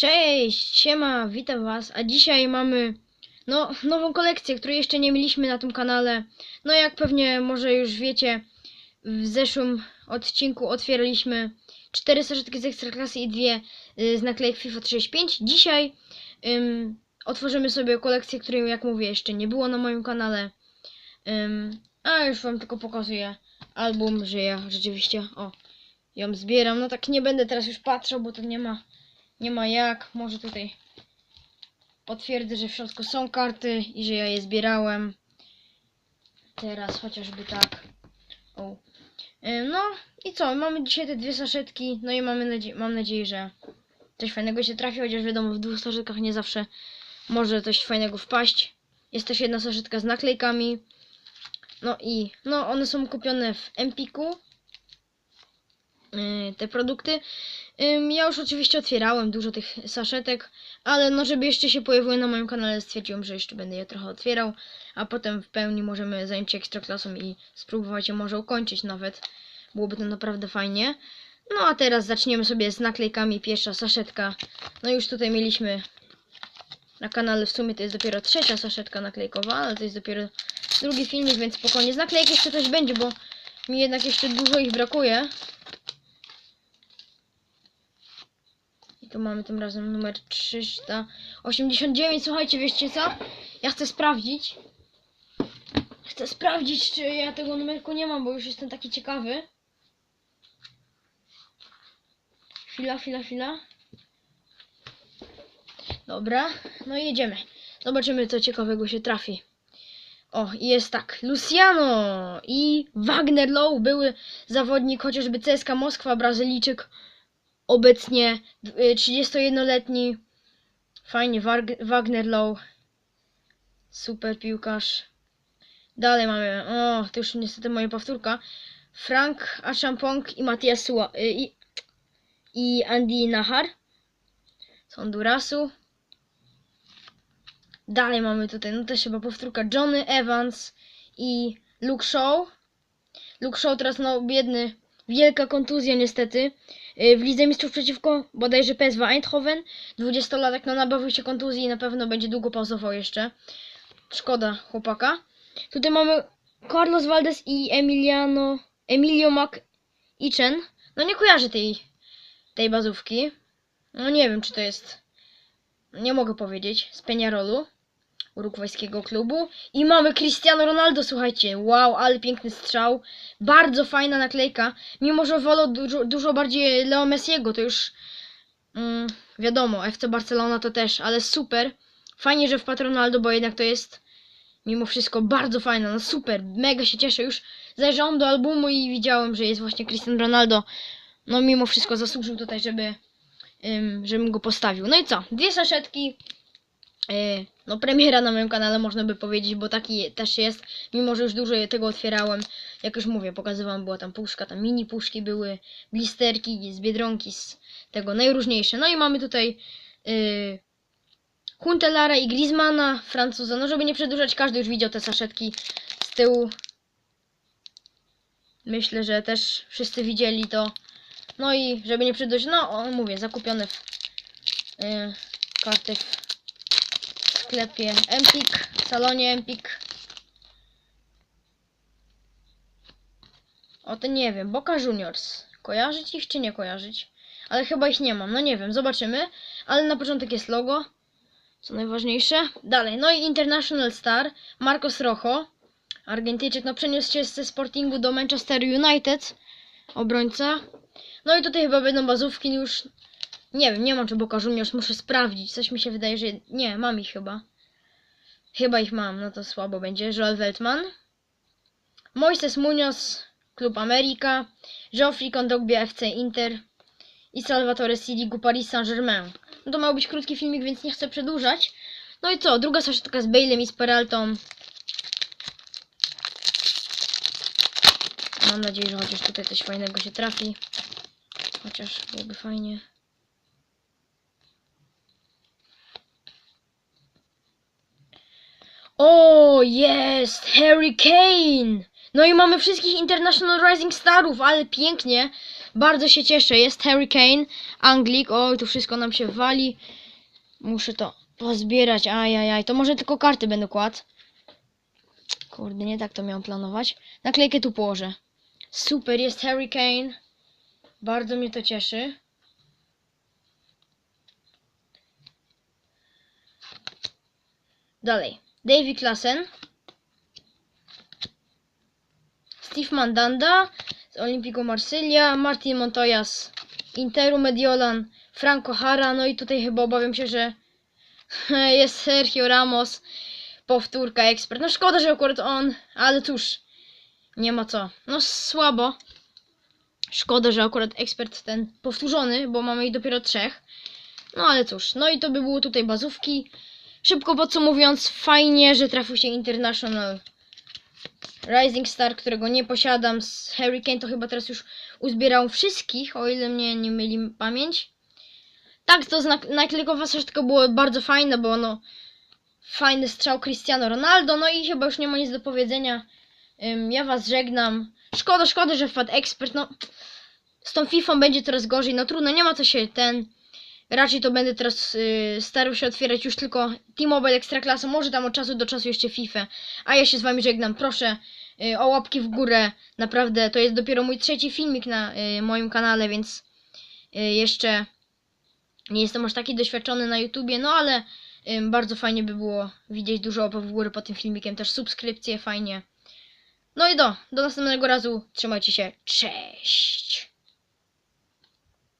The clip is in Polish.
Cześć, siema, witam was, a dzisiaj mamy no, nową kolekcję, której jeszcze nie mieliśmy na tym kanale. No jak pewnie może już wiecie, w zeszłym odcinku otwieraliśmy cztery saszetki z Ekstraklasy i dwie y, z naklejek FIFA 35. Dzisiaj ym, otworzymy sobie kolekcję, której jak mówię jeszcze nie było na moim kanale. Ym, a już wam tylko pokazuję album, że ja rzeczywiście, o, ją zbieram. No tak nie będę teraz już patrzał, bo to nie ma nie ma jak. Może tutaj potwierdzę, że w środku są karty i że ja je zbierałem. Teraz chociażby tak. O. Ym, No i co? Mamy dzisiaj te dwie saszetki. No i mamy nadzie mam nadzieję, że coś fajnego się trafi, chociaż wiadomo, w dwóch saszetkach nie zawsze może coś fajnego wpaść. Jest też jedna saszetka z naklejkami. No i no one są kupione w Empiku. Yy, te produkty. Ja już oczywiście otwierałem dużo tych saszetek, ale no żeby jeszcze się pojawiły na moim kanale stwierdziłem, że jeszcze będę je trochę otwierał, a potem w pełni możemy zająć się ekstraklasą i spróbować je może ukończyć nawet. Byłoby to naprawdę fajnie. No a teraz zaczniemy sobie z naklejkami. Pierwsza saszetka. No już tutaj mieliśmy na kanale w sumie to jest dopiero trzecia saszetka naklejkowa, ale to jest dopiero drugi filmik, więc spokojnie. Z naklejek jeszcze coś będzie, bo mi jednak jeszcze dużo ich brakuje. Tu mamy tym razem numer 389. Słuchajcie, wiecie co? Ja chcę sprawdzić. Chcę sprawdzić, czy ja tego numerku nie mam, bo już jestem taki ciekawy. Chwila, chwila, chwila. Dobra, no i jedziemy. Zobaczymy, co ciekawego się trafi. O, jest tak. Luciano i Wagner Low były zawodnik chociażby CSKA Moskwa, Brazylijczyk obecnie y, 31-letni. Fajnie, Wag- Wagner Low. Super piłkarz. Dalej mamy, o, to już niestety moja powtórka. Frank Achampong i Matias Sua, y, i, i Andy Nahar z Hondurasu. Dalej mamy tutaj, no też chyba powtórka Johnny Evans i Luke Shaw. Luke Shaw teraz no biedny, wielka kontuzja niestety. Yy, W Lidze Mistrzów przeciwko bodajże PSV Eindhoven. 20-latek no nabawił się kontuzji i na pewno będzie długo pauzował jeszcze. Szkoda chłopaka. Tutaj mamy Carlos Valdez i Emiliano, Emilio Mac Ichen. No nie kojarzę tej, tej bazówki. No nie wiem czy to jest, nie mogę powiedzieć, z Peñarolu urugwajskiego klubu. I mamy Cristiano Ronaldo, słuchajcie. Wow, ale piękny strzał. Bardzo fajna naklejka. Mimo, że wolę dużo, dużo bardziej Leo Messiego, to już mm, wiadomo, FC Barcelona to też, ale super. Fajnie, że wpadł Ronaldo, bo jednak to jest mimo wszystko bardzo fajna. No super, mega się cieszę. Już zajrzałem do albumu i widziałem, że jest właśnie Cristiano Ronaldo. No mimo wszystko zasłużył tutaj, żeby, ym, żebym go postawił. No i co? Dwie saszetki. Yy, no premiera na moim kanale można by powiedzieć, bo taki też jest, mimo że już dużo tego otwierałem, jak już mówię, pokazywałam, była tam puszka, tam mini puszki były, blisterki z Biedronki, z tego najróżniejsze. No i mamy tutaj yy, Huntelara i Griezmana, Francuza, no żeby nie przedłużać, każdy już widział te saszetki z tyłu. Myślę, że też wszyscy widzieli to. No i żeby nie przedłużać, no mówię, zakupione w yy, karty w sklepie Empik, salonie Empik. O to nie wiem, Boca Juniors. Kojarzyć ich czy nie kojarzyć? Ale chyba ich nie mam, no nie wiem, zobaczymy. Ale na początek jest logo, co najważniejsze. Dalej, no i International Star, Marcos Rojo. Argentyjczyk, no przeniósł się ze Sportingu do Manchester United. Obrońca. No i tutaj chyba będą bazówki już. Nie wiem, nie mam czy Boca Juniors, muszę sprawdzić. Coś mi się wydaje, że... Nie, mam ich chyba. Chyba ich mam, no to słabo będzie. Joel Weltman. Moises Munoz, Klub Amerika. Geoffrey Kondogbia FC Inter. I Salvatore Sirigu Paris Saint-Germain. No to miał być krótki filmik, więc nie chcę przedłużać. No i co? Druga saszetka z Bale'em i z Peraltą. Mam nadzieję, że chociaż tutaj coś fajnego się trafi. Chociaż byłoby fajnie. O, jest! Harry Kane! No i mamy wszystkich International Rising Starów, ale pięknie. Bardzo się cieszę. Jest Harry Kane, Anglik. Oj, tu wszystko nam się wali. Muszę to pozbierać. Ajajaj. To może tylko karty będę kładł. Kurde, nie tak to miałem planować. Naklejkę tu położę. Super, jest Harry Kane. Bardzo mnie to cieszy. Dalej. Davy Klassen. Steve Mandanda z Olimpico Marsylia. Martin Montoya z Interu Mediolan. Franco Hara. No i tutaj chyba obawiam się, że jest Sergio Ramos. Powtórka ekspert. No szkoda, że akurat on, ale cóż. Nie ma co. No słabo. Szkoda, że akurat ekspert ten powtórzony, bo mamy ich dopiero trzech. No ale cóż, no i to by było tutaj bazówki. Szybko podsumowując, fajnie, że trafił się International Rising Star, którego nie posiadam. Z Hurricane to chyba teraz już uzbierał wszystkich, o ile mnie nie myli pamięć. Tak, to znak naklejkowa tylko było bardzo fajne, bo no fajny strzał Cristiano Ronaldo, no i chyba już nie ma nic do powiedzenia. Ym, ja was żegnam. Szkoda, szkoda, że wpadł ekspert, no z tą FIFA będzie coraz gorzej, no trudno, nie ma co się ten... Raczej to będę teraz y, starał się otwierać już tylko T-Mobile Ekstraklasa, może tam od czasu do czasu jeszcze FIFA. A ja się z wami żegnam, proszę y, o łapki w górę, naprawdę to jest dopiero mój trzeci filmik na y, moim kanale, więc jeszcze nie jestem aż taki doświadczony na YouTubie, no ale bardzo fajnie by było widzieć dużo łapek w górę pod tym filmikiem, też subskrypcje fajnie. No i do, do następnego razu, trzymajcie się, cześć!